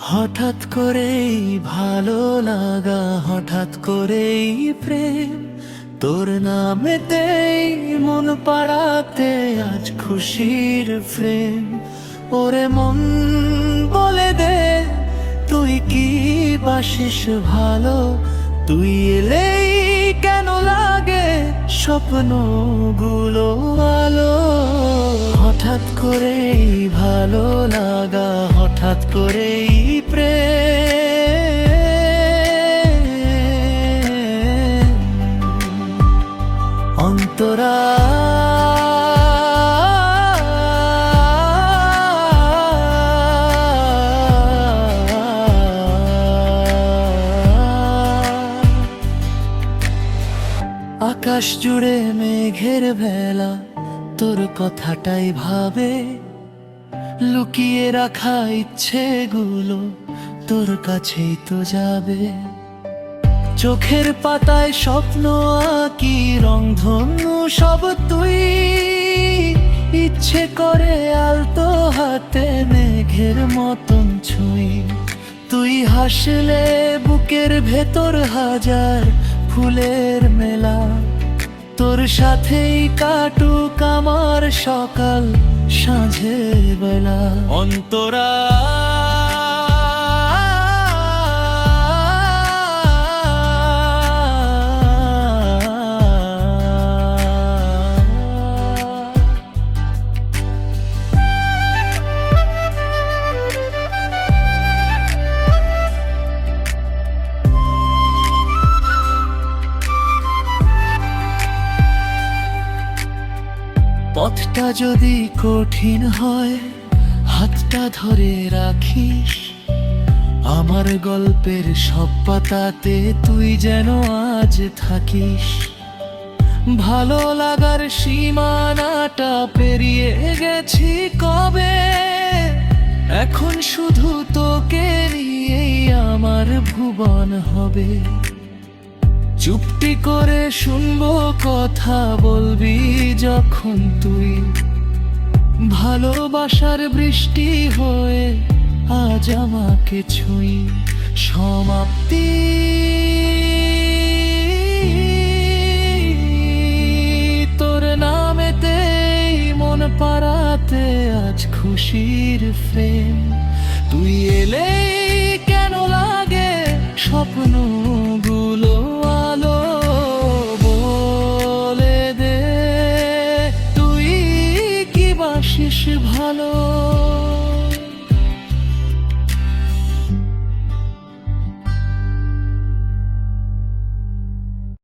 হঠাৎ করেই ভালো লাগা, হঠাৎ করেই প্রেম। তোর নামেতেই মন পাড়াতে আজ খুশির ফ্রেম। ওরে মন বলে দে, তুই কি বাসিস ভালো? তুই এলেই কেন লাগে স্বপ্নগুলো আলো? হঠাৎ করেই ভালো লাগা হঠাৎ করেই প্রেম অন্তরা আকাশ জুড়ে মেঘের ভেলা তোর কথাটাই ভাবে। লুকিয়ে রাখা ইচ্ছেগুলো তোর কাছেই তো যাবে। চোখের পাতায় স্বপ্ন আঁকি রংধনু সব তুই। ইচ্ছে করে আলতো হাতে মেঘের মতন ছুঁই। তুই হাসলে বুকের ভেতর হাজার ফুলের মেলা। তোর সাথেই কাটুক আমার সকাল সাঁঝের বেলা। অন্তরা পথটা যদি কঠিন হয়, হাতটা ধরে রাখিস। আমার গল্পের সব পাতাতে তুই যেন আজ থাকিস। ভালো লাগার সীমানাটা পেরিয়ে গেছি কবে? এখন শুধু তোকে নিয়েই আমার ভুবন হবে। চুপটি করে শুনব কথা বলবি যখন তুই। ভালোবাসার বৃষ্টি হয়ে আজ আমাকে ছুঁই। সমাপ্তি। তোর নামেতে মন পাড়াতে আজ খুশির ফ্রেম। তুই এলে কেন লাগে স্বপ্ন